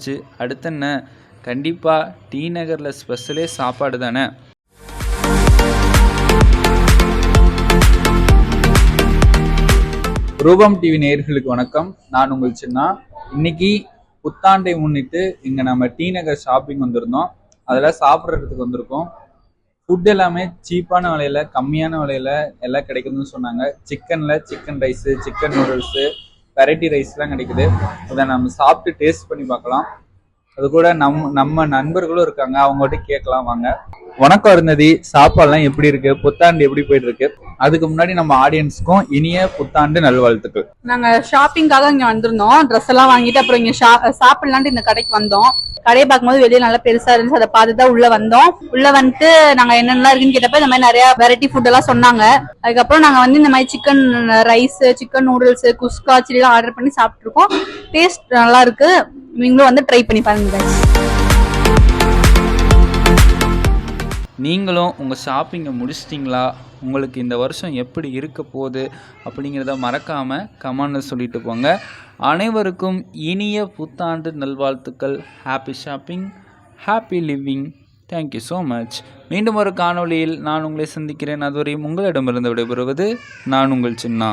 ஆச்சு அடுத்து என்ன? கண்டிப்பாக டி நகரில் ஸ்பெஷலே சாப்பாடு தானே? ரூபம் டிவி நேர்களுக்கு வணக்கம். நான் உங்கள் சின்னா. இன்னைக்கு புத்தாண்டை முன்னிட்டு இங்கே நம்ம டி நகர் ஷாப்பிங் வந்திருந்தோம். அதில் சாப்பிட்றதுக்கு வந்திருக்கோம். ஃபுட் எல்லாமே சீப்பான விலையில கம்மியான விலையில எல்லாம் கிடைக்குதுன்னு சொன்னாங்க. சிக்கனில் chicken rice chicken noodles variety ரைஸ்லாம் கிடைக்குது. அதை நம்ம சாப்பிட்டு டேஸ்ட் பண்ணி பார்க்கலாம். அது கூட நம் நம்ம நண்பர்களும் இருக்காங்க. அவங்ககிட்ட கேட்கலாம் வாங்க. வணக்கம் அருந்ததி சாப்பாடுலாம் எப்படி இருக்கு? புத்தாண்டு எப்படி போயிட்டு இருக்கு அதுக்கு முன்னாடி நம்ம ஆடியன்ஸ்க்கும் இனிய புத்தாண்டு நல்வாழ்த்துக்கள். நாங்க ஷாப்பிங்காக இங்க வந்திருந்தோம். ட்ரெஸ் எல்லாம் வாங்கிட்டு அப்புறம் இங்க ஷா- சாப்பிடலான்ட்டு இந்த கடைக்கு வந்தோம். கடையை பார்க்கும்போது வெளியே நல்லா பெருசா இருந்துச்சு. அதை பார்த்து தான் உள்ள வந்தோம். உள்ள வந்துட்டு நாங்க என்னென்னலாம் இருக்குன்னு கேட்டப்ப இந்த மாதிரி நிறைய வெரைட்டி ஃபுட் எல்லாம் சொன்னாங்க. அதுக்கப்புறம் நாங்க வந்து இந்த மாதிரி சிக்கன் ரைஸ் சிக்கன் நூடுல்ஸ் குஸ்கா சில்லி எல்லாம் ஆர்டர் பண்ணி சாப்பிட்டுருக்கோம். டேஸ்ட் நல்லா இருக்கு. நீங்களும் வந்து ட்ரை பண்ணி பாருங்க நீங்களும் உங்கள் ஷாப்பிங்கை முடிச்சிட்டிங்களா? உங்களுக்கு இந்த வருஷம் எப்படி இருக்க போகுது? அப்படிங்கிறத மறக்காமல் கமெண்டில் சொல்லிட்டு போங்க. அனைவருக்கும் இனிய புத்தாண்டு நல்வாழ்த்துக்கள். Happy shopping happy living thank you so much மீண்டும் ஒரு காணொளியில் நான் உங்களை சந்திக்கிறேன். அதுவரையும் உங்களிடமிருந்து விடைபெறுவது நான் உங்கள் சின்னா.